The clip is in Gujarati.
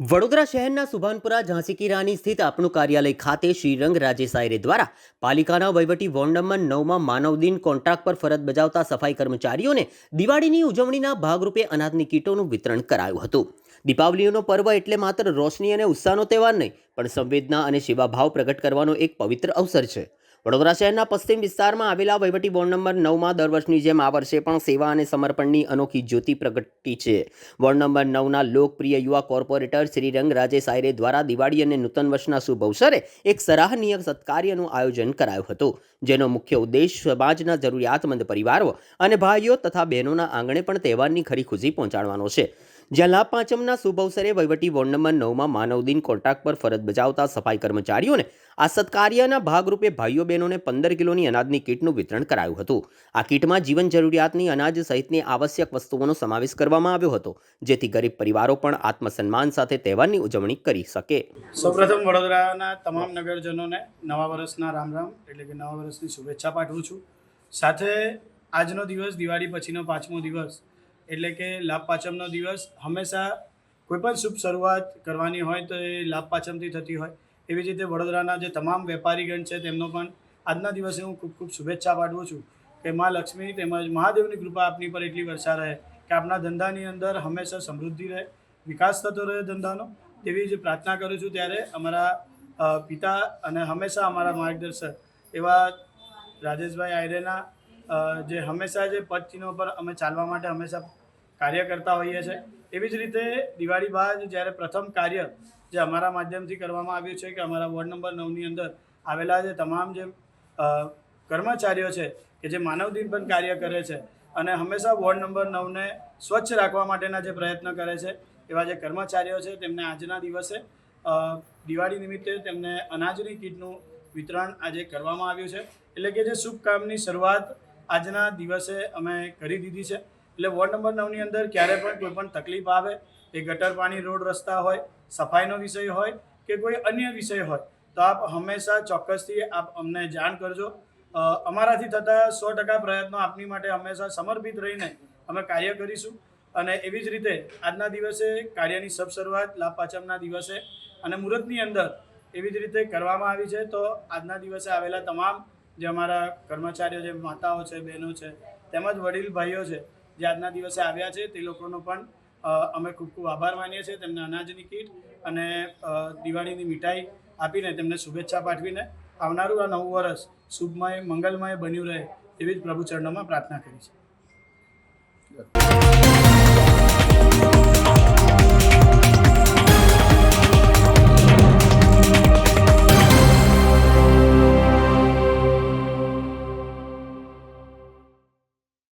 વડોદરા શહેરના સુભાનપુરા, ઝાંસી કી રાની સ્થિત આપણું કાર્યાલય ખાતે શ્રીરંગ રાજે સાયરે દ્વારા પાલિકાના વહીવટી વોર્ડ નંબર નવમાં માનવદિન કોન્ટ્રાક્ટ પર ફરજ બજાવતા સફાઈ કર્મચારીઓને દિવાળીની ઉજવણીના ભાગરૂપે અનાજની કીટોનું વિતરણ કરાયું હતું. દીપાવલીનો પર્વ એટલે માત્ર રોશની અને ઉત્સાહનો તહેવાર નહીં, પણ સંવેદના અને સેવાભાવ પ્રગટ કરવાનો એક પવિત્ર અવસર છે. વડોદરા શહેરના પશ્ચિમ વિસ્તારમાં આવેલા વહીવટી વોર્ડ નંબર નવમાં દર વર્ષની જેમ આ વર્ષે પણ સેવા અને સમર્પણની અનોખી જ્યોતિ પ્રગટી છે. વોર્ડ નંબર નવના લોકપ્રિય યુવા કોર્પોરેટર શ્રી રંગ રાજે સાયરે દ્વારા દિવાળી અને નૂતન વર્ષના શુભ અવસરે એક સરાહનીય સત્કાર્યનું આયોજન કરાયું હતું, જેનો મુખ્ય ઉદ્દેશ સમાજના જરૂરિયાતમંદ પરિવારો અને ભાઈઓ તથા બહેનોના આંગણે પણ તહેવારની ખરી ખુશી પહોંચાડવાનો છે. જ્યાં લાભ પાંચમના શુભ અવસરે વહીવટી વોર્ડ નંબર નવમાં માનવદિન કોન્ટ્રાક્ટ પર ફરજ બજાવતા સફાઈ કર્મચારીઓને આ સત્કાર્યના ભાગરૂપે ભાઈઓ બહેનોને પંદર કિલોની અનાજની કીટનું વિતરણ કરાયું હતું. આ કીટમાં જીવન જરૂરિયાતની અનાજ સહિતની આવશ્યક વસ્તુઓનો સમાવેશ કરવામાં આવ્યો હતો, જેથી ગરીબ પરિવારો પણ આત્મસન્માન સાથે તહેવારની ઉજવણી કરી શકે. સૌપ્રથમ વડોદરાના તમામ નગરજનોને નવા વર્ષના રામ રામ, એટલે કે નવા વર્ષની શુભેચ્છા પાઠવું છું. સાથે આજનો દિવસ દિવાળી પછીનો પાંચમો દિવસ એટલે કે લાભ પાંચમનો દિવસ હંમેશા કોઈ પણ શુભ શરૂઆત કરવાની હોય તો એ લાભ પાંચમથી થતી હોય. એવી જ રીતે વડોદરાના જે તમામ વેપારીગણ છે તેમનો પણ આજના દિવસે હું ખૂબ ખૂબ શુભેચ્છા પાઠવું છું કે મા લક્ષ્મી તેમજ મહાદેવની કૃપા આપની પર એટલી વર્ષા રહે કે આપણા ધંધાની અંદર હંમેશા સમૃદ્ધિ રહે, વિકાસ થતો રહે ધંધાનો. તેવી જ પ્રાર્થના કરું છું ત્યારે અમારા પિતા અને હંમેશા અમારા માર્ગદર્શક એવા રાજેશભાઈ આયરેના જે હંમેશા જે પદ ચિહ્નો પર અમે ચાલવા માટે હંમેશા કાર્ય કરતા હોઈએ છીએ એવી જ રીતે દિવાળી બાદ જ્યારે પ્રથમ કાર્ય જે અમારા માધ્યમથી કરવામાં આવ્યું છે કે અમારા વોર્ડ નંબર નવની અંદર આવેલા જે તમામ જે કર્મચારીઓ છે કે જે માનવ દિન પણ કાર્ય કરે છે અને હંમેશા વોર્ડ નંબર નવને સ્વચ્છ રાખવા માટેના જે પ્રયત્ન કરે છે, એવા જે કર્મચારીઓ છે તેમને આજના દિવસે દિવાળી નિમિત્તે તેમને અનાજની કીટનું વિતરણ આજે કરવામાં આવ્યું છે. એટલે કે જે શુભ કામની શરૂઆત આજના દિવસે અમે કરી દીધી છે. એટલે વોર્ડ નંબર નવની અંદર ક્યારે પણ કોઈ પણ તકલીફ આવે એ ગટર પાણી રોડ રસ્તા હોય, સફાઈનો વિષય હોય, કે કોઈ અન્ય વિષય હોય, તો આપ હંમેશા ચોક્કસથી આપ અમને જાણ કરજો. અમારાથી થતા સો ટકા પ્રયત્નો આપની માટે હંમેશા સમર્પિત રહીને અમે કાર્ય કરીશું. અને એવી જ રીતે આજના દિવસે કાર્યની સબ શરૂઆત લાભ પાંચમના દિવસે અને મુહૂર્તની અંદર એવી જ રીતે કરવામાં આવી છે. તો આજના દિવસે આવેલા તમામ જે અમારા કર્મચારીઓ છે, માતાઓ છે, બહેનો છે, તેમજ વડીલ ભાઈઓ છે, જે આજના દિવસે આવ્યા છે, તે લોકોનો પણ અમે ખૂબ ખૂબ આભાર માનીએ છીએ. તેમને અનાજની કીટ અને દિવાળીની મીઠાઈ આપીને તેમને શુભેચ્છા પાઠવીને આવનારું આ નવું વર્ષ શુભમય, મંગલમય બન્યું રહે એવી જ પ્રભુ ચરણોમાં પ્રાર્થના કરી છે.